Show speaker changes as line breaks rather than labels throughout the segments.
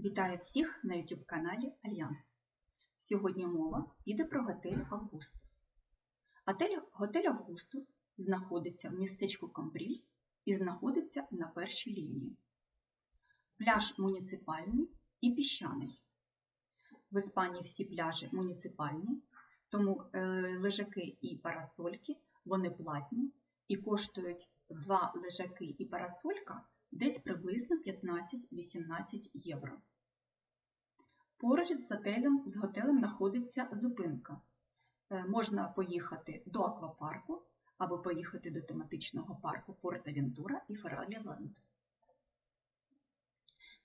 Вітаю всіх на YouTube каналі Альянс. Сьогодні мова піде про готель Августус. Готель, готель Августус знаходиться в містечку Камбрільс і знаходиться на першій лінії. Пляж муніципальний і піщаний. В Іспанії всі пляжі муніципальні, тому е, лежаки і парасольки вони платні і коштують два лежаки і парасолька десь приблизно 15-18 євро. Поруч з готелем, з готелем знаходиться зупинка. Е, Можна поїхати до аквапарку або поїхати до тематичного парку Порт Авентура і Ферралі Ленд.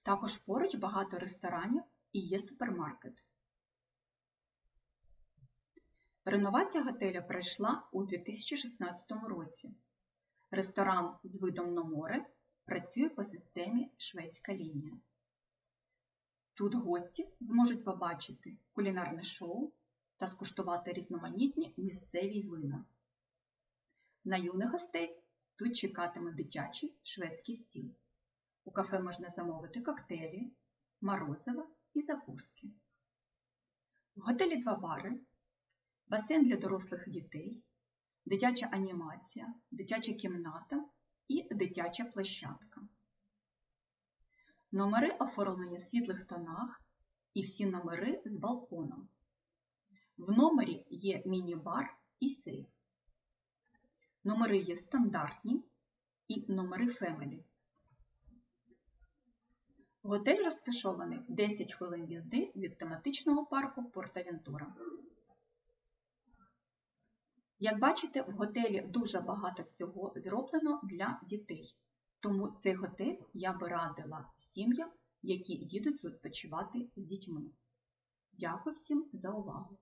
Також поруч багато ресторанів і є супермаркет. Реновація готеля пройшла у 2016 році. Ресторан з видом на море працює по системі шведська лінія. Тут гості зможуть побачити кулінарне шоу та скуштувати різноманітні місцеві вина. На юних гостей тут чекатиме дитячий шведський стіл. У кафе можна замовити коктейлі, морозиво і закуски. В готелі два бари, басейн для дорослих і дітей, дитяча анімація, дитяча кімната дитяча площадка. Номери оформлені в світлих тонах і всі номери з балконом. В номері є міні-бар і сейф. Номери є стандартні і номери Family. Готель розташований 10 хвилин їзди від тематичного парку Порт-Авентура. Як бачите, в готелі дуже багато всього зроблено для дітей. Тому цей готель я би радила сім'ям, які їдуть відпочивати з дітьми. Дякую всім за увагу!